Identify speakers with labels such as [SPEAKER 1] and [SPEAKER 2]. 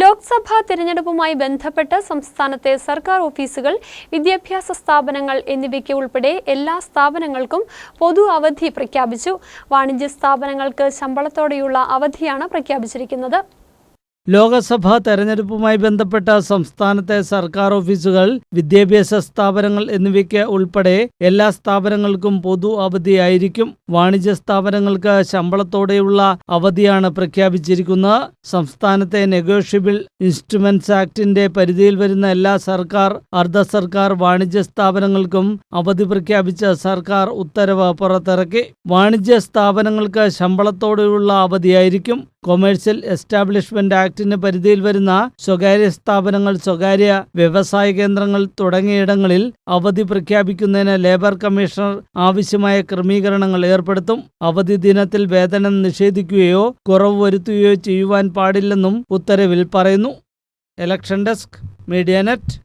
[SPEAKER 1] ലോക്സഭാ തിരഞ്ഞെടുപ്പുമായി ബന്ധപ്പെട്ട് സംസ്ഥാനത്തെ സർക്കാർ ഓഫീസുകൾ വിദ്യാഭ്യാസ സ്ഥാപനങ്ങൾ എന്നിവയ്ക്ക് ഉൾപ്പെടെ എല്ലാ സ്ഥാപനങ്ങൾക്കും പൊതു അവധി പ്രഖ്യാപിച്ചു വാണിജ്യ സ്ഥാപനങ്ങൾക്ക് ശമ്പളത്തോടെയുള്ള അവധിയാണ് പ്രഖ്യാപിച്ചിരിക്കുന്നത്
[SPEAKER 2] ലോകസഭാ തെരഞ്ഞെടുപ്പുമായി ബന്ധപ്പെട്ട സംസ്ഥാനത്തെ സർക്കാർ ഓഫീസുകൾ വിദ്യാഭ്യാസ സ്ഥാപനങ്ങൾ എന്നിവയ്ക്ക് ഉൾപ്പെടെ എല്ലാ സ്ഥാപനങ്ങൾക്കും പൊതു അവധിയായിരിക്കും വാണിജ്യ സ്ഥാപനങ്ങൾക്ക് ശമ്പളത്തോടെയുള്ള അവധിയാണ് പ്രഖ്യാപിച്ചിരിക്കുന്നത് സംസ്ഥാനത്തെ നെഗോഷ്യബിൾ ഇൻസ്ട്രുമെന്റ്സ് ആക്ടിന്റെ പരിധിയിൽ വരുന്ന എല്ലാ സർക്കാർ അർദ്ധ സർക്കാർ വാണിജ്യ സ്ഥാപനങ്ങൾക്കും അവധി പ്രഖ്യാപിച്ച സർക്കാർ ഉത്തരവ് പുറത്തിറക്കി വാണിജ്യ സ്ഥാപനങ്ങൾക്ക് ശമ്പളത്തോടെയുള്ള അവധിയായിരിക്കും കൊമേഴ്സ്യൽ എസ്റ്റാബ്ലിഷ്മെന്റ് ആക്ടിന് പരിധിയിൽ വരുന്ന സ്വകാര്യ സ്ഥാപനങ്ങൾ സ്വകാര്യ വ്യവസായ കേന്ദ്രങ്ങൾ തുടങ്ങിയയിടങ്ങളിൽ അവധി പ്രഖ്യാപിക്കുന്നതിന് ലേബർ കമ്മീഷണർ ആവശ്യമായ ക്രമീകരണങ്ങൾ ഏർപ്പെടുത്തും അവധി ദിനത്തിൽ വേതനം നിഷേധിക്കുകയോ കുറവ് വരുത്തുകയോ ചെയ്യുവാൻ പാടില്ലെന്നും ഉത്തരവിൽ പറയുന്നു ഇലക്ഷൻ ഡെസ്ക് മീഡിയ നെറ്റ്